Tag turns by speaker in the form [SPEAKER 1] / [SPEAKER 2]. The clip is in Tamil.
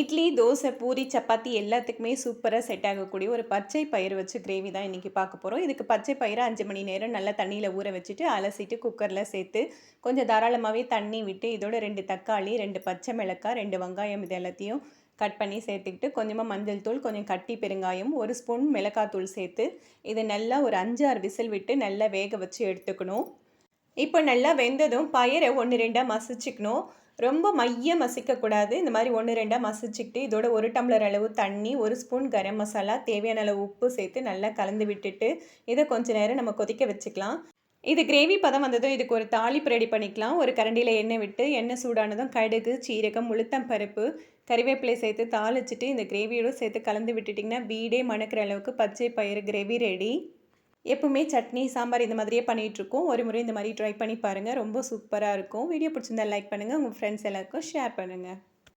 [SPEAKER 1] இட்லி தோசை பூரி சப்பாத்தி எல்லாத்துக்குமே சூப்பராக செட் ஆகக்கூடிய ஒரு பச்சை பயிர் வச்சு கிரேவி தான் இன்றைக்கி பார்க்க போகிறோம் இதுக்கு பச்சை பயிரை அஞ்சு மணி நேரம் நல்லா தண்ணியில் ஊற வச்சுட்டு அலசிட்டு குக்கரில் சேர்த்து கொஞ்சம் தாராளமாகவே தண்ணி விட்டு இதோட ரெண்டு தக்காளி ரெண்டு பச்சை மிளக்காய் ரெண்டு வெங்காயம் இது எல்லாத்தையும் கட் பண்ணி சேர்த்துக்கிட்டு கொஞ்சமாக மஞ்சள் தூள் கொஞ்சம் கட்டி பெருங்காயம் ஒரு ஸ்பூன் மிளகாத்தூள் சேர்த்து இதை நல்லா ஒரு அஞ்சு ஆறு விசில் விட்டு நல்லா வேக வச்சு எடுத்துக்கணும். இப்போ நல்லா வெந்ததும் பயிரை ஒன்று ரெண்டாக மசிச்சுக்கணும். ரொம்ப மைய மசிக்கக்கூடாது. இந்த மாதிரி ஒன்று ரெண்டாக மசிச்சுக்கிட்டு இதோட ஒரு டம்ளர் அளவு தண்ணி ஒரு ஸ்பூன் கரம் மசாலா தேவையான அளவு உப்பு சேர்த்து நல்லா கலந்து விட்டுட்டு இதை கொஞ்ச நேரம் நம்ம கொதிக்க வச்சுக்கலாம். இது கிரேவி பதம் வந்ததும் இதுக்கு ஒரு தாளிப்பு ரெடி பண்ணிக்கலாம். ஒரு கரண்டியில் எண்ணெய் விட்டு எண்ணெய் சூடானதும் கடுகு சீரகம் உளுத்தம் பருப்பு கறிவேப்பிலை சேர்த்து தாளிச்சிட்டு இந்த கிரேவியோடு சேர்த்து கலந்து விட்டுட்டிங்கன்னா வீடே மணக்கிற அளவுக்கு பச்சை பயிறு கிரேவி ரெடி. எப்பவுமே சட்னி சாம்பார் இந்த மாதிரியே பண்ணிகிட்ருக்கோம். ஒரு முறை இந்த மாதிரி ட்ரை பண்ணி பாருங்கள் ரொம்ப சூப்பராக இருக்கும். வீடியோ பிடிச்சிருந்தா லைக் பண்ணுங்கள் உங்கள் ஃப்ரெண்ட்ஸ் எல்லாருக்கும் ஷேர் பண்ணுங்கள்